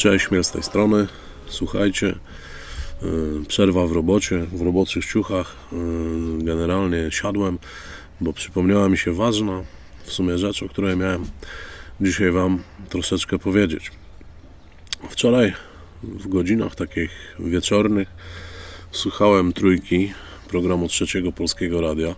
Cześć, Miel z tej strony. Słuchajcie, yy, przerwa w robocie, w roboczych ciuchach. Yy, Generalnie siadłem, bo przypomniała mi się ważna w sumie rzecz, o której miałem dzisiaj Wam troszeczkę powiedzieć. Wczoraj w godzinach takich wieczornych słuchałem trójki programu Trzeciego Polskiego Radia.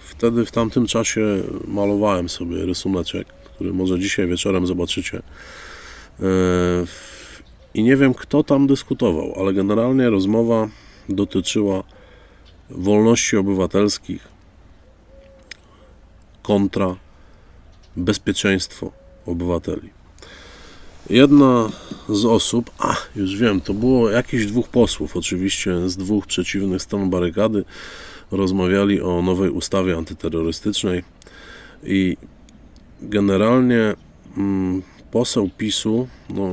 Wtedy w tamtym czasie malowałem sobie rysuneczek, który może dzisiaj wieczorem zobaczycie. Yy, I nie wiem, kto tam dyskutował, ale generalnie rozmowa dotyczyła wolności obywatelskich kontra bezpieczeństwo obywateli. Jedna z osób, a już wiem, to było jakichś dwóch posłów, oczywiście z dwóch przeciwnych stron barykady, rozmawiali o nowej ustawie antyterrorystycznej i generalnie mm, poseł PiSu, no,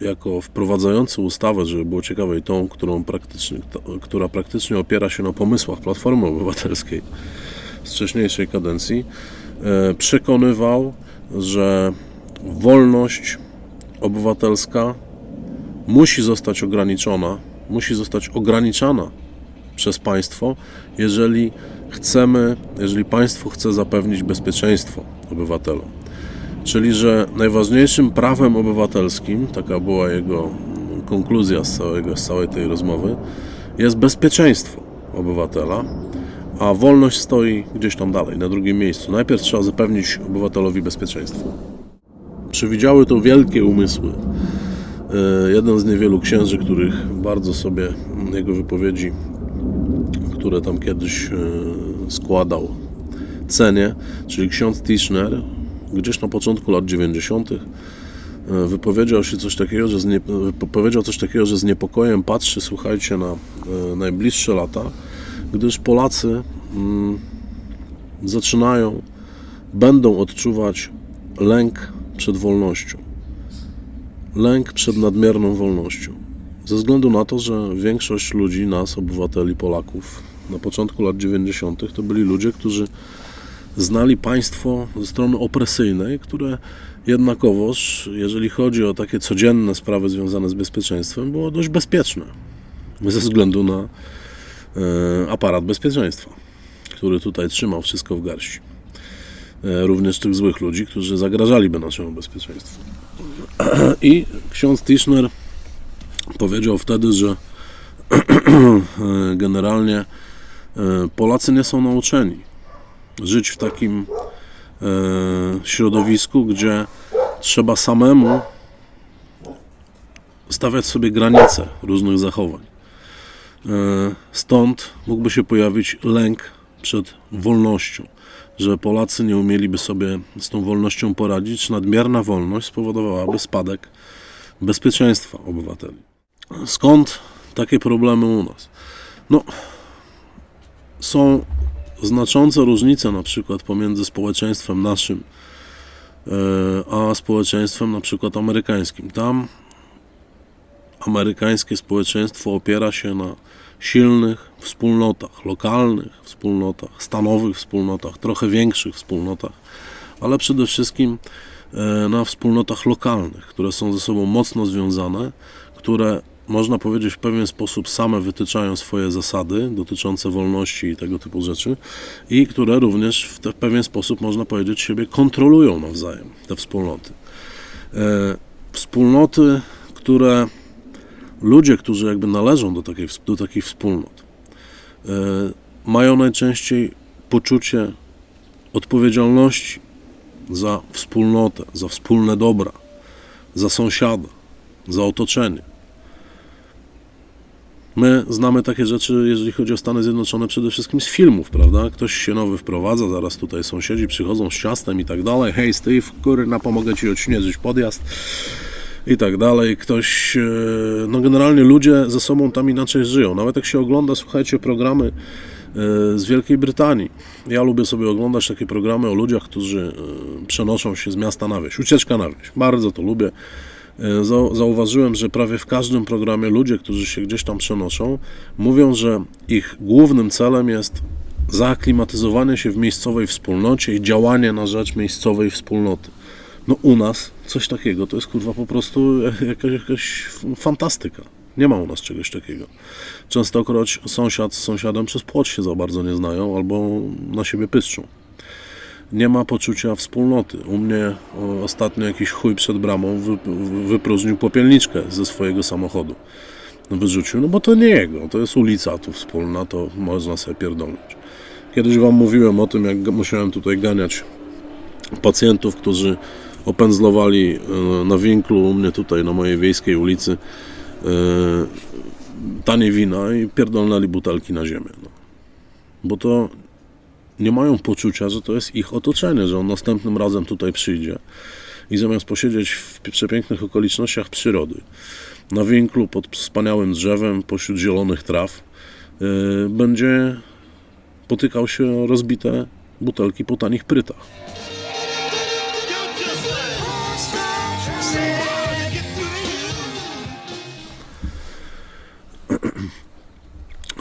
jako wprowadzający ustawę, żeby było ciekawe, i tą, którą praktycznie, która praktycznie opiera się na pomysłach Platformy Obywatelskiej z wcześniejszej kadencji, e, przekonywał, że wolność obywatelska musi zostać ograniczona, musi zostać ograniczana przez państwo, jeżeli chcemy, jeżeli państwo chce zapewnić bezpieczeństwo obywatelom. Czyli, że najważniejszym prawem obywatelskim, taka była jego konkluzja z, całego, z całej tej rozmowy, jest bezpieczeństwo obywatela, a wolność stoi gdzieś tam dalej, na drugim miejscu. Najpierw trzeba zapewnić obywatelowi bezpieczeństwo. Przewidziały to wielkie umysły. E, Jeden z niewielu księży, których bardzo sobie jego wypowiedzi, które tam kiedyś e, składał, cenię, czyli ksiądz Tischner, gdzieś na początku lat 90. e, wypowiedział się coś takiego, że z nie, e, powiedział coś takiego, że z niepokojem patrzy, słuchajcie, na e, najbliższe lata, gdyż Polacy mm, zaczynają, będą odczuwać lęk przed wolnością. Lęk przed nadmierną wolnością. Ze względu na to, że większość ludzi, nas, obywateli, Polaków, na początku lat 90., to byli ludzie, którzy znali państwo ze strony opresyjnej, które jednakowoż, jeżeli chodzi o takie codzienne sprawy związane z bezpieczeństwem, było dość bezpieczne. Ze względu na e, aparat bezpieczeństwa, który tutaj trzymał wszystko w garści. E, również tych złych ludzi, którzy zagrażaliby naszemu bezpieczeństwu. I ksiądz Tischner powiedział wtedy, że e, generalnie Polacy nie są nauczeni żyć w takim e, środowisku, gdzie trzeba samemu stawiać sobie granice różnych zachowań. E, Stąd mógłby się pojawić lęk przed wolnością, że Polacy nie umieliby sobie z tą wolnością poradzić. Nadmierna wolność spowodowałaby spadek bezpieczeństwa obywateli. Skąd takie problemy u nas? No, są znaczące różnice na przykład pomiędzy społeczeństwem naszym e, a społeczeństwem na przykład amerykańskim. Tam amerykańskie społeczeństwo opiera się na silnych wspólnotach, lokalnych wspólnotach, stanowych wspólnotach, trochę większych wspólnotach, ale przede wszystkim e, na wspólnotach lokalnych, które są ze sobą mocno związane, które można powiedzieć w pewien sposób same wytyczają swoje zasady dotyczące wolności i tego typu rzeczy i które również w te- w pewien sposób można powiedzieć siebie kontrolują nawzajem, te wspólnoty. E, Wspólnoty, które ludzie, którzy jakby należą do, takiej, do takich wspólnot, e, mają najczęściej poczucie odpowiedzialności za wspólnotę, za wspólne dobra, za sąsiada, za otoczenie. My znamy takie rzeczy, jeżeli chodzi o Stany Zjednoczone, przede wszystkim z filmów, prawda? Ktoś się nowy wprowadza, zaraz tutaj sąsiedzi przychodzą z ciastem i tak dalej. Hej, Steve, kurna, pomogę ci odśnieżyć podjazd i tak dalej. Ktoś, e, no generalnie ludzie ze sobą tam inaczej żyją. Nawet jak się ogląda, słuchajcie, programy e, z Wielkiej Brytanii. Ja lubię sobie oglądać takie programy o ludziach, którzy e, przenoszą się z miasta na wieś. Ucieczka na wieś. Bardzo to lubię. E, zau- Zauważyłem, że prawie w każdym programie ludzie, którzy się gdzieś tam przenoszą, mówią, że ich głównym celem jest zaaklimatyzowanie się w miejscowej wspólnocie i działanie na rzecz miejscowej wspólnoty. No u nas coś takiego to jest kurwa po prostu jakaś, jakaś fantastyka. Nie ma u nas czegoś takiego. Częstokroć sąsiad z sąsiadem przez płot się za bardzo nie znają albo na siebie pyszczą. Nie ma poczucia wspólnoty. U mnie o, ostatnio jakiś chuj przed bramą wy, wy- wypróżnił popielniczkę ze swojego samochodu. Wyrzucił, no bo to nie jego, to jest ulica tu wspólna, to można sobie pierdolnąć. Kiedyś Wam mówiłem o tym, jak musiałem tutaj ganiać pacjentów, którzy opędzlowali e, na winklu u mnie tutaj na mojej wiejskiej ulicy e, tanie wina i pierdolnęli butelki na ziemię. No. Bo to nie mają poczucia, że to jest ich otoczenie, że on następnym razem tutaj przyjdzie i zamiast posiedzieć w przepięknych okolicznościach przyrody, na winklu pod wspaniałym drzewem, pośród zielonych traw, e, będzie potykał się o rozbite butelki po tanich prytach.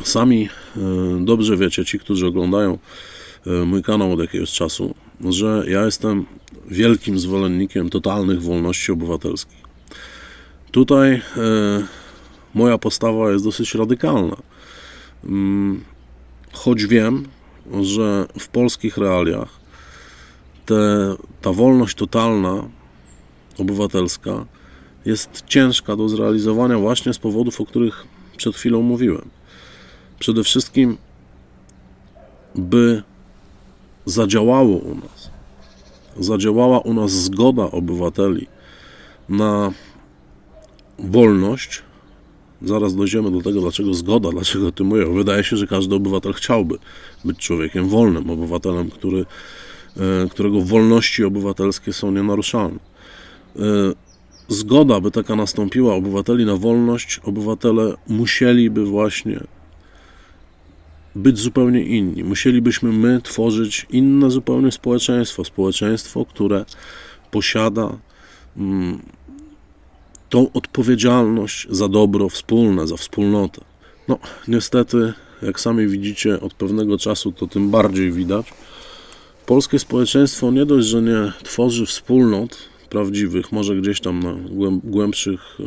Sami e, dobrze wiecie, ci, którzy oglądają mój kanał od jakiegoś czasu, że ja jestem wielkim zwolennikiem totalnych wolności obywatelskich. Tutaj e, moja postawa jest dosyć radykalna. Mm, Choć wiem, że w polskich realiach te, ta wolność totalna, obywatelska, jest ciężka do zrealizowania właśnie z powodów, o których przed chwilą mówiłem. Przede wszystkim, by zadziałało u nas, zadziałała u nas zgoda obywateli na wolność. Zaraz dojdziemy do tego, dlaczego zgoda, dlaczego o tym mówię. Wydaje się, że każdy obywatel chciałby być człowiekiem wolnym, obywatelem, który, e, którego wolności obywatelskie są nienaruszalne. E, Zgoda, by taka nastąpiła obywateli na wolność, obywatele musieliby właśnie być zupełnie inni. Musielibyśmy my tworzyć inne zupełnie społeczeństwo. Społeczeństwo, które posiada mm, tą odpowiedzialność za dobro wspólne, za wspólnotę. No, niestety, jak sami widzicie, od pewnego czasu to tym bardziej widać. Polskie społeczeństwo nie dość, że nie tworzy wspólnot prawdziwych, może gdzieś tam na głęb- głębszych, e,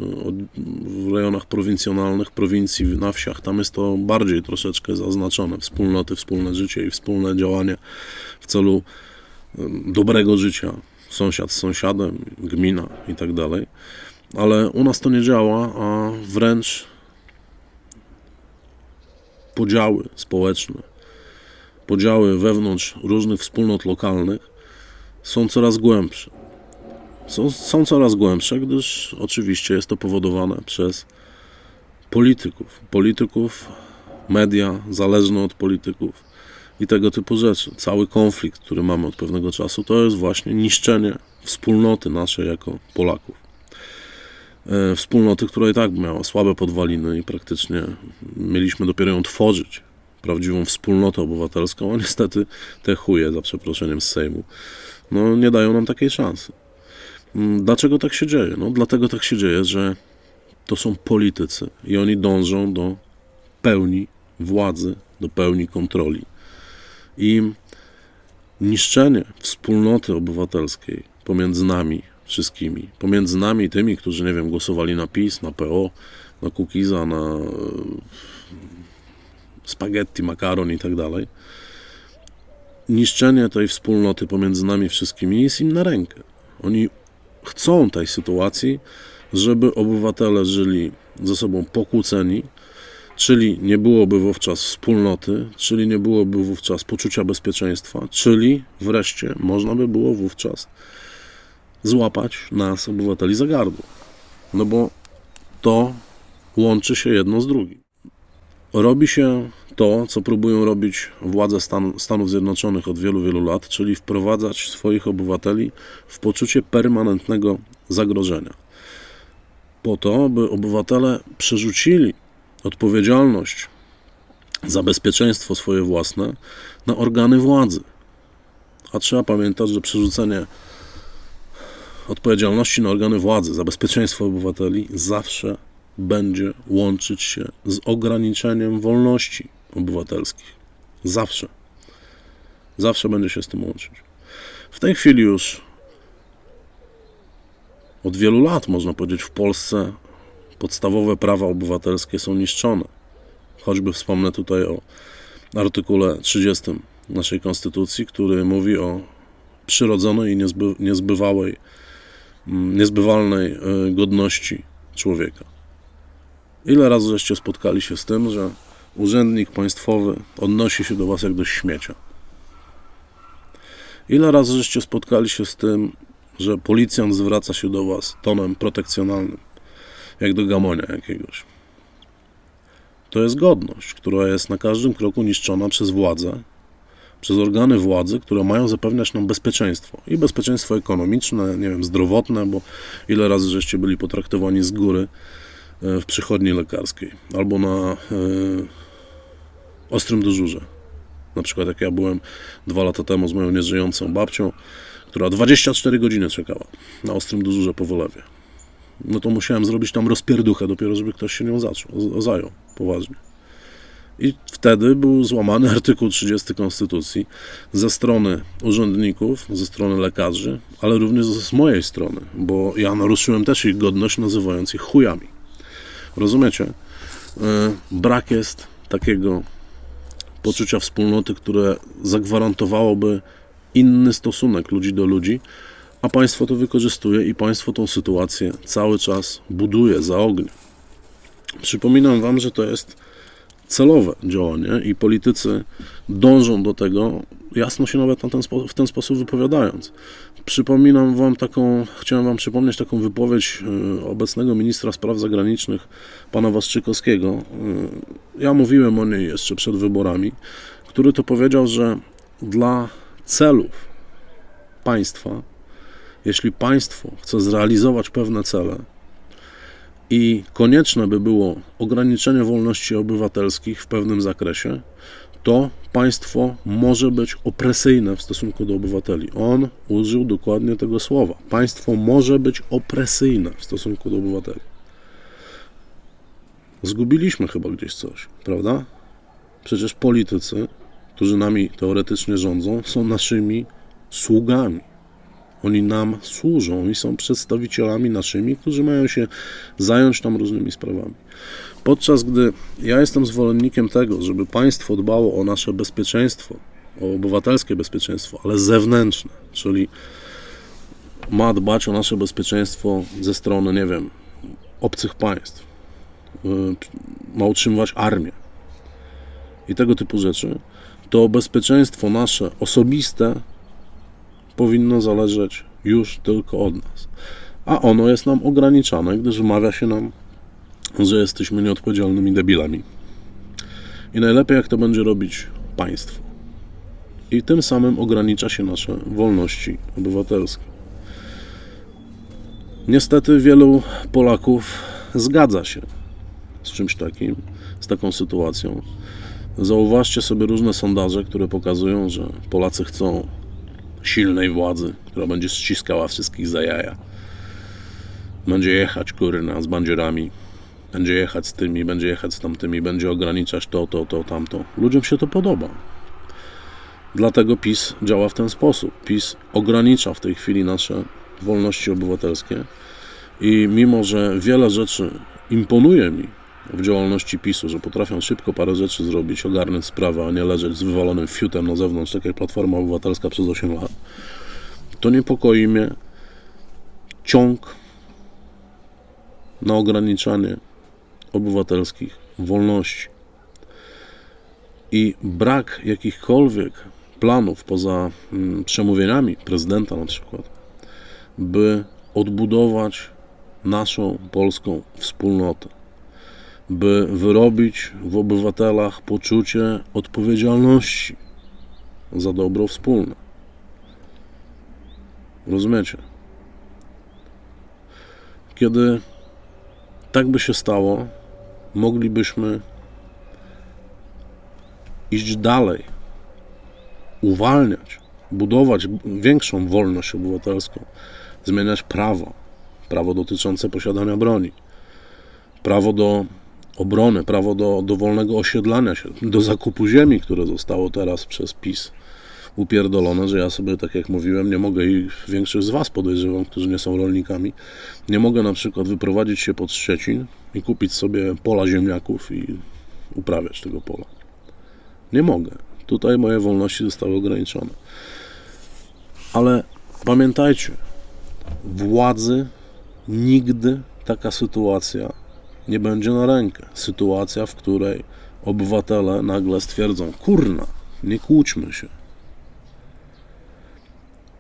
w rejonach prowincjonalnych, prowincji, na wsiach, tam jest to bardziej troszeczkę zaznaczone. Wspólnoty, wspólne życie i wspólne działanie w celu em, dobrego życia. Sąsiad z sąsiadem, gmina i tak dalej. Ale u nas to nie działa, a wręcz podziały społeczne, podziały wewnątrz różnych wspólnot lokalnych są coraz głębsze. Są, są coraz głębsze, gdyż oczywiście jest to powodowane przez polityków. Polityków, media zależne od polityków i tego typu rzeczy. Cały konflikt, który mamy od pewnego czasu, to jest właśnie niszczenie wspólnoty naszej jako Polaków. E, Wspólnoty, która i tak miała słabe podwaliny i praktycznie mieliśmy dopiero ją tworzyć. Prawdziwą wspólnotę obywatelską, a niestety te chuje, za przeproszeniem z Sejmu, no nie dają nam takiej szansy. Mm, Dlaczego tak się dzieje? No, dlatego tak się dzieje, że to są politycy i oni dążą do pełni władzy, do pełni kontroli. I niszczenie wspólnoty obywatelskiej pomiędzy nami wszystkimi, pomiędzy nami i tymi, którzy, nie wiem, głosowali na PiS, na PO, na Kukiza, na e, spaghetti, makaron i tak dalej. Niszczenie tej wspólnoty pomiędzy nami wszystkimi jest im na rękę. Oni chcą tej sytuacji, żeby obywatele żyli ze sobą pokłóceni, czyli nie byłoby wówczas wspólnoty, czyli nie byłoby wówczas poczucia bezpieczeństwa, czyli wreszcie można by było wówczas złapać nas, obywateli, za gardło. No bo to łączy się jedno z drugim. Robi się to, co próbują robić władze Stan Stanów Zjednoczonych od wielu, wielu lat, czyli wprowadzać swoich obywateli w poczucie permanentnego zagrożenia. Po to, by obywatele przerzucili odpowiedzialność za bezpieczeństwo swoje własne na organy władzy. A trzeba pamiętać, że przerzucenie odpowiedzialności na organy władzy za bezpieczeństwo obywateli zawsze będzie łączyć się z ograniczeniem wolności obywatelskich. Zawsze. Zawsze będzie się z tym łączyć. W tej chwili już Od wielu lat, można powiedzieć, w Polsce podstawowe prawa obywatelskie są niszczone. Choćby wspomnę tutaj o artykule 30 naszej Konstytucji, który mówi o przyrodzonej i niezby, niezbywałej, mm, niezbywalnej e, godności człowieka. Ile razy żeście spotkali się z tym, że urzędnik państwowy odnosi się do was jak do śmiecia? Ile razy żeście spotkali się z tym, że policjant zwraca się do was tonem protekcjonalnym, jak do gamonia jakiegoś? To jest godność, która jest na każdym kroku niszczona przez władzę, przez organy władzy, które mają zapewniać nam bezpieczeństwo. I bezpieczeństwo ekonomiczne, nie wiem, zdrowotne, bo ile razy żeście byli potraktowani z góry w przychodni lekarskiej albo na e, ostrym dyżurze. Na przykład jak ja byłem dwa lata temu z moją nieżyjącą babcią, która 24 godziny czekała na ostrym dyżurze po Wolewie. No to musiałem zrobić tam rozpierduchę dopiero, żeby ktoś się nią zaczął, zajął poważnie. I wtedy był złamany artykuł 30 Konstytucji ze strony urzędników, ze strony lekarzy, ale również z mojej strony, bo ja naruszyłem też ich godność, nazywając ich chujami. Rozumiecie? Yy, Brak jest takiego poczucia wspólnoty, które zagwarantowałoby inny stosunek ludzi do ludzi, a państwo to wykorzystuje i państwo tą sytuację cały czas buduje za ognia. Przypominam Wam, że to jest celowe działanie i politycy dążą do tego, jasno się nawet na ten w ten sposób wypowiadając. Przypominam Wam taką, chciałem Wam przypomnieć taką wypowiedź y, obecnego ministra spraw zagranicznych, pana Waszczykowskiego. Y, Ja mówiłem o niej jeszcze przed wyborami, który to powiedział, że dla celów państwa, jeśli państwo chce zrealizować pewne cele, i konieczne by było ograniczenie wolności obywatelskich w pewnym zakresie, to państwo może być opresyjne w stosunku do obywateli. On użył dokładnie tego słowa. Państwo może być opresyjne w stosunku do obywateli. Zgubiliśmy chyba gdzieś coś, prawda? Przecież politycy, którzy nami teoretycznie rządzą, są naszymi sługami. Oni nam służą i są przedstawicielami naszymi, którzy mają się zająć tam różnymi sprawami. Podczas gdy ja jestem zwolennikiem tego, żeby państwo dbało o nasze bezpieczeństwo, o obywatelskie bezpieczeństwo, ale zewnętrzne, czyli ma dbać o nasze bezpieczeństwo ze strony, nie wiem, obcych państw, y, ma utrzymywać armię i tego typu rzeczy, to bezpieczeństwo nasze osobiste powinno zależeć już tylko od nas. A ono jest nam ograniczane, gdyż wmawia się nam, że jesteśmy nieodpowiedzialnymi debilami. I najlepiej, jak to będzie robić państwo. I tym samym ogranicza się nasze wolności obywatelskie. Niestety wielu Polaków zgadza się z czymś takim, z taką sytuacją. Zauważcie sobie różne sondaże, które pokazują, że Polacy chcą silnej władzy, która będzie ściskała wszystkich za jaja. Będzie jechać kurna z bandzierami, będzie jechać z tymi, będzie jechać z tamtymi, będzie ograniczać to, to, to, tamto. Ludziom się to podoba. Dlatego PiS działa w ten sposób. PiS ogranicza w tej chwili nasze wolności obywatelskie i mimo, że wiele rzeczy imponuje mi w działalności PiSu, że potrafią szybko parę rzeczy zrobić, ogarnąć sprawę, a nie leżeć z wywalonym fiutem na zewnątrz, tak jak Platforma Obywatelska przez 8 lat, to niepokoi mnie ciąg na ograniczanie obywatelskich wolności. I brak jakichkolwiek planów poza mm, przemówieniami prezydenta na przykład, by odbudować naszą polską wspólnotę by wyrobić w obywatelach poczucie odpowiedzialności za dobro wspólne. Rozumiecie? Kiedy tak by się stało, moglibyśmy iść dalej, uwalniać, budować większą wolność obywatelską, zmieniać prawo, prawo dotyczące posiadania broni, prawo do obrony, prawo do, do wolnego osiedlania się, do zakupu ziemi, które zostało teraz przez PiS upierdolone, że ja sobie, tak jak mówiłem, nie mogę i większość z Was podejrzewam, którzy nie są rolnikami, nie mogę na przykład wyprowadzić się pod Szczecin i kupić sobie pola ziemniaków i uprawiać tego pola. Nie mogę. Tutaj moje wolności zostały ograniczone. Ale pamiętajcie, władzy nigdy taka sytuacja nie będzie na rękę. Sytuacja, w której obywatele nagle stwierdzą: Kurna, nie kłóćmy się.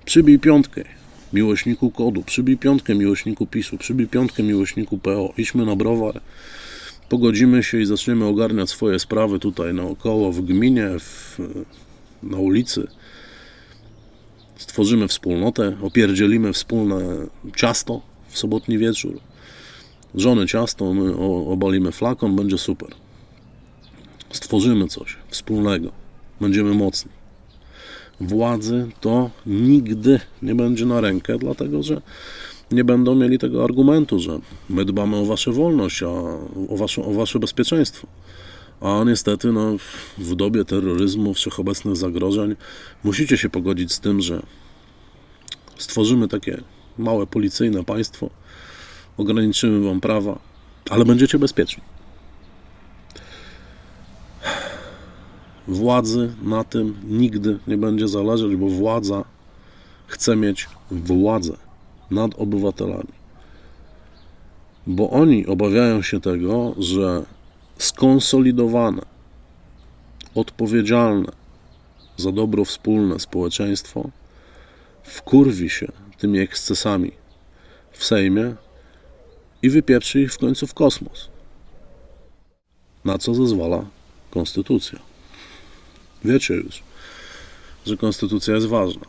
Przybij piątkę miłośniku kodu, przybij piątkę miłośniku PiSu, przybij piątkę miłośniku PO, idźmy na browar, pogodzimy się i zaczniemy ogarniać swoje sprawy tutaj naokoło, w gminie, w, na ulicy. Stworzymy wspólnotę, opierdzielimy wspólne ciasto w sobotni wieczór. Żony ciasto, my obalimy flakon, będzie super. Stworzymy coś wspólnego. Będziemy mocni. Władzy to nigdy nie będzie na rękę, dlatego że nie będą mieli tego argumentu, że my dbamy o waszą wolność, a o, wasze, o wasze bezpieczeństwo. A niestety, no, w dobie terroryzmu, wszechobecnych zagrożeń, musicie się pogodzić z tym, że stworzymy takie małe policyjne państwo, ograniczymy wam prawa, ale będziecie bezpieczni. Władzy na tym nigdy nie będzie zależeć, bo władza chce mieć władzę nad obywatelami. Bo oni obawiają się tego, że skonsolidowane, odpowiedzialne za dobro wspólne społeczeństwo wkurwi się tymi ekscesami w Sejmie i wypieprzy ich w końcu w kosmos. Na co zezwala konstytucja. Wiecie już, że konstytucja jest ważna,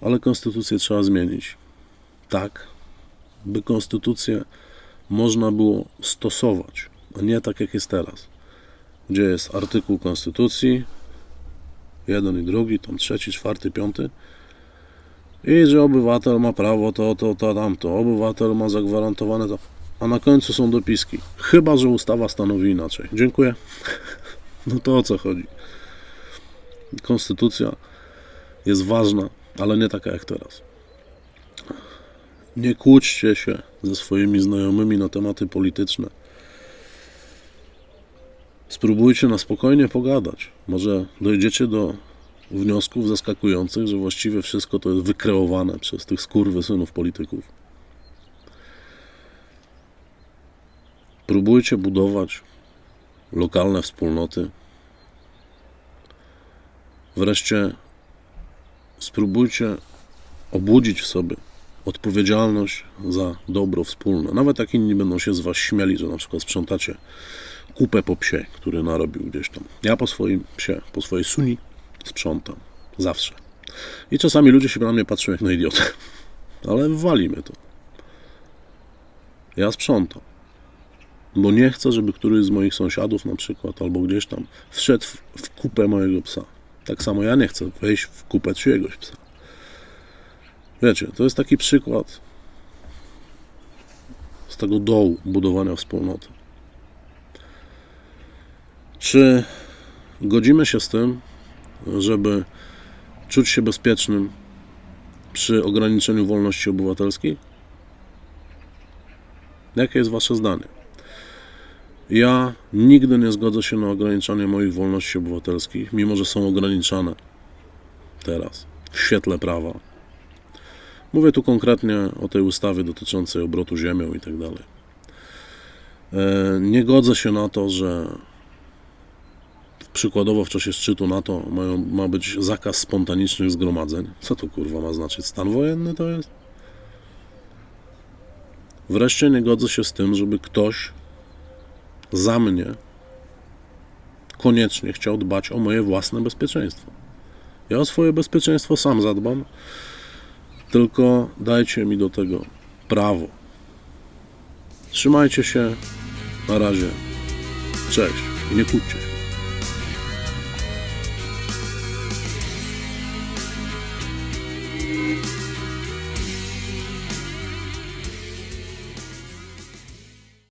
ale konstytucję trzeba zmienić tak, by konstytucję można było stosować, a nie tak jak jest teraz, gdzie jest artykuł konstytucji, jeden i drugi, tam trzeci, czwarty, piąty, i że obywatel ma prawo to, to, to, tamto, obywatel ma zagwarantowane to, a na końcu są dopiski. Chyba, że ustawa stanowi inaczej. Dziękuję. No to o co chodzi? Konstytucja jest ważna, ale nie taka jak teraz. Nie kłóćcie się ze swoimi znajomymi na tematy polityczne. Spróbujcie na spokojnie pogadać. Może dojdziecie do wniosków zaskakujących, że właściwie wszystko to jest wykreowane przez tych skurwysynów polityków. Próbujcie budować lokalne wspólnoty. Wreszcie spróbujcie obudzić w sobie odpowiedzialność za dobro wspólne. Nawet jak inni będą się z Was śmiali, że na przykład sprzątacie kupę po psie, który narobił gdzieś tam. Ja po swoim psie, po swojej suni sprzątam. Zawsze. I czasami ludzie się na mnie patrzą jak na idiotę. Ale walimy to. Ja sprzątam. Bo nie chcę, żeby któryś z moich sąsiadów na przykład, albo gdzieś tam wszedł w, kupę mojego psa. Tak samo ja nie chcę wejść w kupę czyjegoś psa. Wiecie, to jest taki przykład z tego dołu budowania wspólnoty. Czy godzimy się z tym, żeby czuć się bezpiecznym przy ograniczeniu wolności obywatelskich? Jakie jest Wasze zdanie? Ja nigdy nie zgodzę się na ograniczanie moich wolności obywatelskich, mimo że są ograniczane teraz w świetle prawa. Mówię tu konkretnie o tej ustawie dotyczącej obrotu ziemią i tak dalej. E, Nie godzę się na to, że przykładowo w czasie szczytu NATO ma być zakaz spontanicznych zgromadzeń. Co to kurwa ma znaczyć? Stan wojenny to jest? Wreszcie nie godzę się z tym, żeby ktoś za mnie koniecznie chciał dbać o moje własne bezpieczeństwo. Ja o swoje bezpieczeństwo sam zadbam, tylko dajcie mi do tego prawo. Trzymajcie się. Na razie. Cześć. I nie kłóćcie.